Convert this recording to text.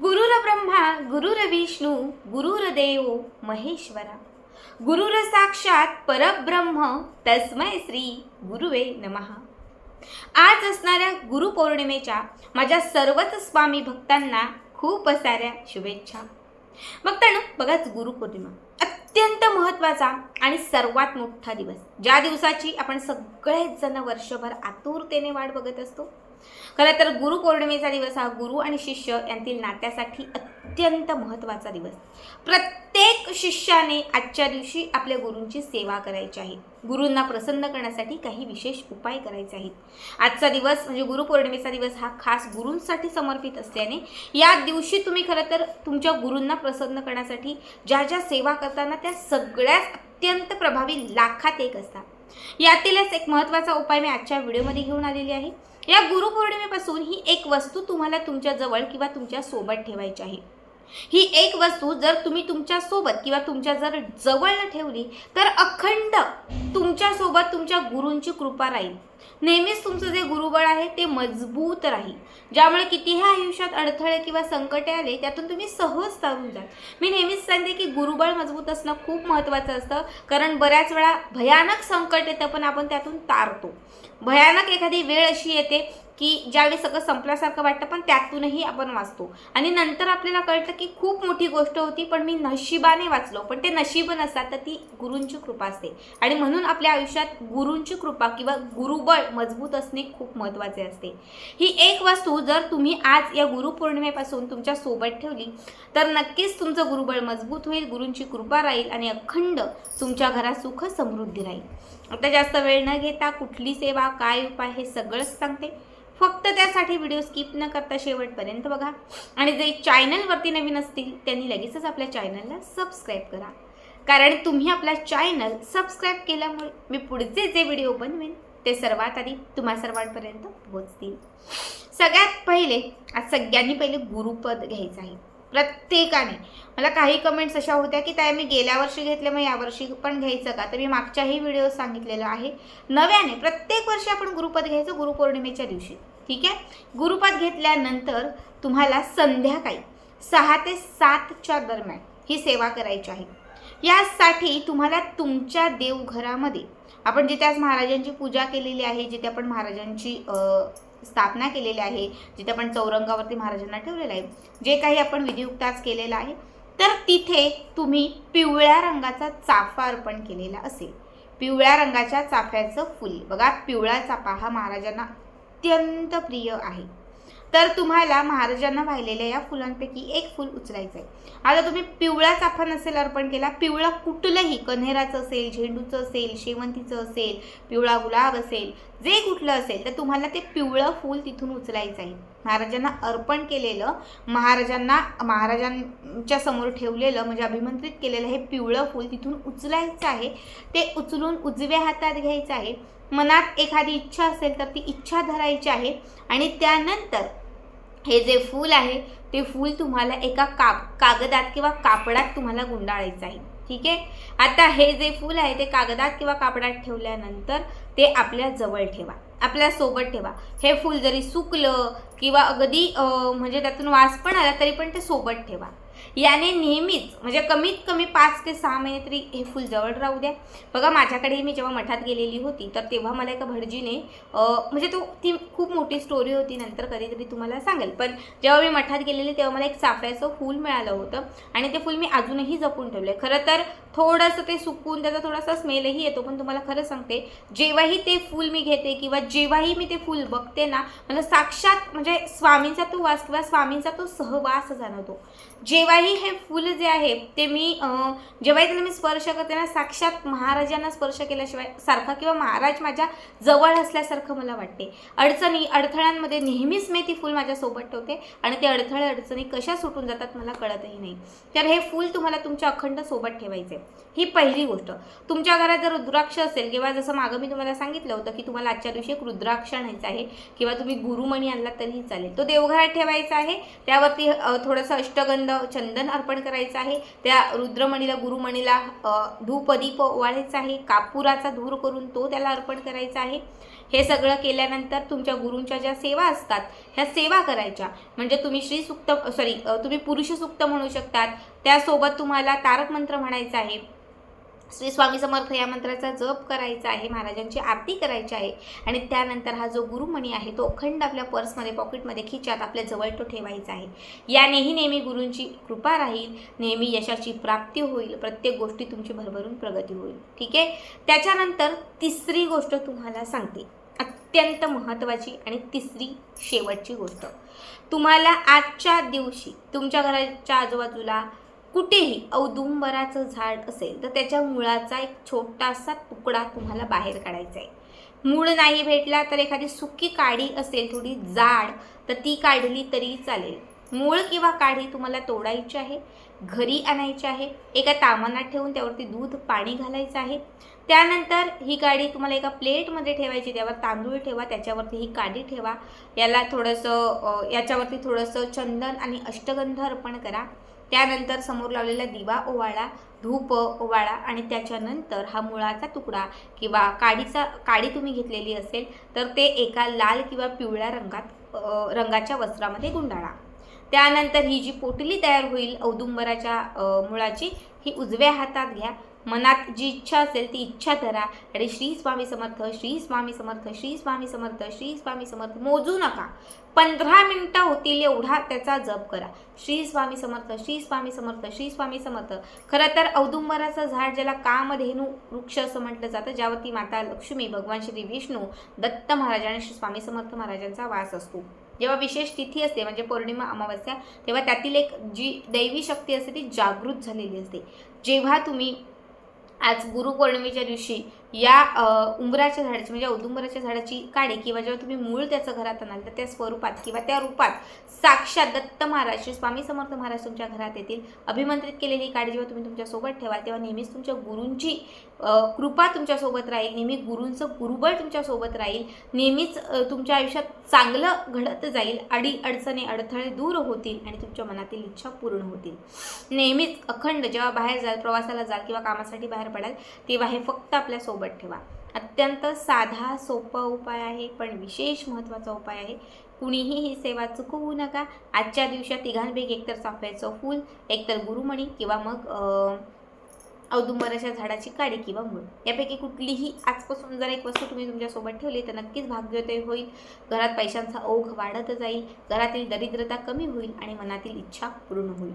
गुरुर्ब्रह्मा गुरुरविष्णू गुरुरदेव महेश्वरा। गुरुर साक्षात परब्रह्म तस्मै श्री गुरुवे नमः। आज असणाऱ्या गुरुपौर्णिमेच्या माझ्या सर्वच स्वामी भक्तांना खूप साऱ्या शुभेच्छा. भक्तांनो बघाच गुरुपौर्णिमा. अत्यंत महत्त्वाचा आणि सर्वात मोठा दिवस. ज्या दिवसाची आपण सगळेच जण वर्षभर आतुरतेने वाट बघत असतो खरं तर गुरुपौर्णिमेचा दिवस हा गुरु आणि शिष्य यांतील नात्यासाठी अत्यंत महत्त्वाचा दिवस. प्रत्येक शिष्याने आजच्या दिवशी आपल्या गुरूंची सेवा करायची आहे. गुरूंना प्रसन्न करण्यासाठी काही विशेष उपाय करायचे आहेत. आजचा दिवस म्हणजे गुरुपौर्णिमेचा दिवस हा खास गुरूंसाठी समर्पित असल्याने या दिवशी तुम्ही खरं तर तुमच्या गुरूंना प्रसन्न करण्यासाठी ज्या ज्या सेवा करताना त्या सगळ्याच अत्यंत प्रभावी लाखात एक असतात. यातीलच एक महत्त्वाचा उपाय मी आजच्या व्हिडिओमध्ये घेऊन आलेली आहे. या गुरुपौर्णिमेपासून ही एक वस्तू तुम्हाला तुमच्या जवळ किंवा तुमच्यासोबत ठेवायची आहे. ही एक वस्तू जर तुम्ही तुमच्यासोबत किंवा तुमच्या जर जवळ ठेवली तर अखंड तुमच्यासोबत तुमच्या गुरूंची कृपा राहील. नेहमीच तुमचं जे गुरुबळ आहे ते मजबूत राहील. ज्यामुळे कितीही आयुष्यात अडथळे किंवा संकटे आले त्यातून तुम्ही सहज तारून जाल. मी नेहमीच सांगते की गुरुबळ मजबूत असणं खूप महत्त्वाचं असतं कारण बऱ्याच वेळा भयानक संकट येतं पण आपण त्यातून तारतो. भयानक एखादी वेळ अशी येते की ज्यावेळी सगळं संपल्यासारखं वाटतं पण त्यातूनही आपण वाचतो. आणि नंतर आपल्याला कळतं की खूप मोठी गोष्ट होती पण मी नशिबाने वाचलो. पण ते नशीब नसतात तर ती गुरूंची कृपा असते. आणि म्हणून आपल्या आयुष्यात गुरूंची कृपा किंवा गुरुबळ मजबूत असणे खूप महत्त्वाचे असते. ही एक वस्तू जर तुम्ही आज या गुरुपौर्णिमेपासून तुमच्यासोबत ठेवली तर नक्कीच तुमचं गुरुबळ मजबूत होईल गुरूंची कृपा राहील आणि अखंड तुमच्या घरात सुख समृद्धी राहील. आता जास्त वेळ न घेता कुठली सेवा काय उपाय हे सगळंच सांगते. त्यासाठी व्हिडिओ स्किप न करता शेवटपर्यंत बघा. आणि जे चॅनलवरती नवीन असतील त्यांनी लगेचच आपल्या चॅनलला सबस्क्राईब करा. कारण तुम्ही आपला चॅनल सबस्क्राईब केल्यामुळे मी पुढचे जे व्हिडिओ बनवेन ते सर्वात आधी तुम्हा सर्वांपर्यंत पोहोचतील. सगळ्यात पहिले आज सगळ्यांनी पहिले गुरुपद घ्यायचं आहे. प्रत्येकाने. मला काही कमेंट्स अशा होत्या की त्या मी गेल्या वर्षी घेतले मग यावर्षी पण घ्यायचं का? तर मी मागच्याही व्हिडिओ सांगितलेलं आहे. नव्याने प्रत्येक वर्षी आपण गुरुपद घ्यायचं गुरुपौर्णिमेच्या दिवशी. ठीक आहे? गुरुपाद घेतल्यानंतर तुम्हाला संध्याकाळी सहा ते सातच्या दरम्यान ही सेवा करायची आहे. यासाठी तुम्हाला तुमच्या देवघरामध्ये आपण जिथे आज महाराजांची पूजा केलेली आहे जिथे आपण महाराजांची स्थापना केलेली आहे जिथे आपण चौरंगावरती महाराजांना ठेवलेलं आहे जे काही आपण विधियुक्त आज केलेलं आहे तर तिथे तुम्ही पिवळ्या रंगाचा चाफा अर्पण केलेला असेल. पिवळ्या रंगाच्या चाफ्याचं फुल. बघा पिवळा चाफा हा महाराजांना अत्यंत प्रिय आहे. तर तुम्हाला महाराजांना वाहिलेल्या या फुलांपैकी एक फुल उचलायचं आहे आता तुम्ही पिवळा चाफा नसेल अर्पण केला पिवळा कुठलंही कन्हेराचं असेल झेंडूचं असेल शेवंतीचं असेल पिवळा गुलाब असेल जे कुठलं असेल तर तुम्हाला ते पिवळं फूल तिथून उचलायचं आहे महाराजांना अर्पण केलेलं महाराजांना महाराजांच्या समोर ठेवलेलं म्हणजे अभिमंत्रित केलेलं हे पिवळं फूल तिथून उचलायचं आहे. ते उचलून उजव्या हातात घ्यायचं आहे. मनात एखादी इच्छा असेल तर ती इच्छा धरायची आहे. आणि त्यानंतर हे जे फूल आहे ते फूल तुम्हाला एका काप कागदात किंवा कापडात तुम्हाला गुंडाळायचं आहे. ठीक आहे? आता हे जे फूल आहे ते कागदात किंवा कापडात ठेवल्यानंतर ते आपल्या जवळ ठेवा. आपल्यासोबत ठेवा. हे फूल जरी सुकलं किंवा अगदी म्हणजे त्यातून वास पण आला तरी पण ते सोबत ठेवा. याने नेहमीच म्हणजे कमीत कमी पाच ते सहा महिने तरी हे फुल जवळ राहू द्या. बघा माझ्याकडे मी जेव्हा मठात गेलेली होती तर तेव्हा मला एका भटजीने म्हणजे तो ती खूप मोठी स्टोरी होती नंतर कधीतरी तुम्हाला सांगेल. पण जेव्हा मी मठात गेलेली तेव्हा मला एक चाफ्याचं फूल मिळालं होतं आणि ते फूल मी अजूनही जपून ठेवलं आहे खरं तर थोडंसं ते सुकून त्याचा थोडासा स्मेलही येतो पण तुम्हाला खरं सांगते जेव्हाही ते फूल मी घेते किंवा जेव्हाही मी ते फूल बघते ना मला साक्षात म्हणजे स्वामींचा तो वास किंवा स्वामींचा तो सहवास जाणवतो. जेव्हाही हे फुल जे आहे ते मी जेव्हाही त्याला मी स्पर्श करते ना साक्षात महाराजांना स्पर्श केल्याशिवाय सारखा किंवा महाराज माझ्या जवळ असल्यासारखं मला वाटते. अडचणी अडथळ्यांमध्ये नेहमीच मी ती फूल माझ्यासोबत ठेवते आणि ते अडथळे अडचणी कशा सुटून जातात मला कळतही नाही. तर हे फूल तुम्हाला तुमच्या अखंड सोबत ठेवायचे. ही पहिली गोष्ट. तुमच्या घरात जर रुद्राक्ष असेल किंवा जसं मागं मी तुम्हाला सांगितलं होतं की तुम्हाला आजच्या दिवशी एक रुद्राक्ष आणायचं आहे किंवा तुम्ही गुरुमणी आणला तरीही चालेल. तो देवघरात ठेवायचा आहे. त्यावरती थोडंसं अष्टगंध चंदन अर्पण करायचं आहे. त्या रुद्रमणीला गुरुमणीला धूपदीप धूप दीप ओवाळायचा आहे. कापुराचा धूर करून तो त्याला अर्पण करायचा आहे. हे सगळं केल्यानंतर तुमच्या गुरूंच्या ज्या सेवा असतात ह्या सेवा करायच्या. म्हणजे तुम्ही श्री सुक्त सॉरी तुम्ही पुरुष सुक्त म्हणू शकतात. त्यासोबत तुम्हाला तारक मंत्र म्हणायचा आहे. श्री स्वामी समर्थ या मंत्राचा जप करायचा आहे महाराजांची आरती करायची आहे आणि त्यानंतर हा जो गुरुमणी आहे तो अखंड आपल्या पर्समध्ये पॉकेटमध्ये खिच्यात आपल्या जवळ तो ठेवायचा आहे. यानेही नेहमी गुरूंची कृपा राहील नेहमी यशाची प्राप्ती होईल प्रत्येक गोष्टी तुमची भरभरून प्रगती होईल. ठीक आहे? त्याच्यानंतर तिसरी गोष्ट तुम्हाला सांगते. अत्यंत महत्त्वाची आणि तिसरी शेवटची गोष्ट. तुम्हाला आजच्या दिवशी तुमच्या घराच्या आजूबाजूला कुठेही औदुंबराचं झाड असेल तर त्याच्या मुळाचा एक छोटासा तुकडा तुम्हाला बाहेर काढायचा आहे. मूळ नाही भेटला तर एखादी सुकी काडी असेल थोडी जाड तर ती काढली तरी चालेल. मूळ किंवा काढी तुम्हाला तोडायची आहे घरी आणायची आहे एका तामानात ठेवून त्यावरती दूध पाणी घालायचं आहे. त्यानंतर ही काडी तुम्हाला एका प्लेटमध्ये ठेवायची त्यावर तांदूळ ठेवा त्याच्यावरती ही काडी ठेवा. याला थोडंसं याच्यावरती थोडंसं चंदन आणि अष्टगंध अर्पण करा. त्यानंतर समोर लावलेला दिवा ओवाळा धूप ओवाळा आणि त्याच्यानंतर हा मुळाचा तुकडा किंवा काडीचा काडी तुम्ही घेतलेली असेल तर ते एका लाल किंवा पिवळ्या रंगात रंगाच्या वस्त्रामध्ये गुंडाळा. त्यानंतर ही जी पोटली तयार होईल औदुंबराच्या मुळाची ही उजव्या हातात घ्या. मनात जी इच्छा असेल ती इच्छा धरा. आणि श्री स्वामी समर्थ श्री स्वामी समर्थ श्री स्वामी समर्थ श्री स्वामी समर्थ मोजू नका. पंधरा मिनटं होतील एवढा त्याचा जप करा. श्री स्वामी समर्थ श्री स्वामी समर्थ श्री स्वामी समर्थ. खरं तर औदुंबराचं झाड ज्याला कामधेनू वृक्ष असं म्हटलं जातं ज्यावरती माता लक्ष्मी भगवान श्री विष्णू दत्त महाराज आणि श्री स्वामी समर्थ महाराजांचा वास असतो. जेव्हा विशेष तिथी असते म्हणजे पौर्णिमा अमावस्या तेव्हा त्यातील एक जी दैवी शक्ती असते ती जागृत झालेली असते. जेव्हा तुम्ही आज गुरुपौर्णिमेच्या दिवशी या उंबराच्या झाडाची म्हणजे औदुंबराच्या झाडाची काडी किंवा जेव्हा तुम्ही मूळ त्याचं घरात आणाल तर त्या स्वरूपात किंवा त्या रूपात साक्षात दत्त महाराज श्री स्वामी समर्थ महाराज तुमच्या घरात येतील. अभिमंत्रित केलेली काडी जेव्हा तुम्ही तुमच्यासोबत ठेवाल तेव्हा नेहमीच तुमच्या गुरूंची कृपा तुमच्यासोबत राहील. नेहमी गुरूंचं गुरुबळ तुमच्यासोबत राहील. नेहमीच तुमच्या आयुष्यात चांगलं घडत जाईल. अडी अडचणी अडथळे दूर होतील आणि तुमच्या मनातील इच्छा पूर्ण होतील. नेहमीच अखंड जेव्हा बाहेर जाल प्रवासाला जाल किंवा कामासाठी बाहेर पडाल तेव्हा हे फक्त आपल्या सोबत ठेवा. अत्यंत साधा सोपा उपाय आहे पण विशेष महत्त्वाचा उपाय आहे. कुणीही ही सेवा चुकवू नका. आजच्या दिवसात तिघांपैकी एकतर चाफ्याचं फूल एकतर गुरुमणी किंवा मग औदुंबर औदुंबराच्या झाडाची काडी किंवा मूळ यापैकी कुठलीही आजपासून जर एक वस्तू तुम्ही तुमच्यासोबत ठेवली तर नक्कीच भाग्योदय होईल. घरात पैशांचा ओघ वाढत जाईल. घरातील दरिद्रता कमी होईल आणि मनातील इच्छा पूर्ण होईल.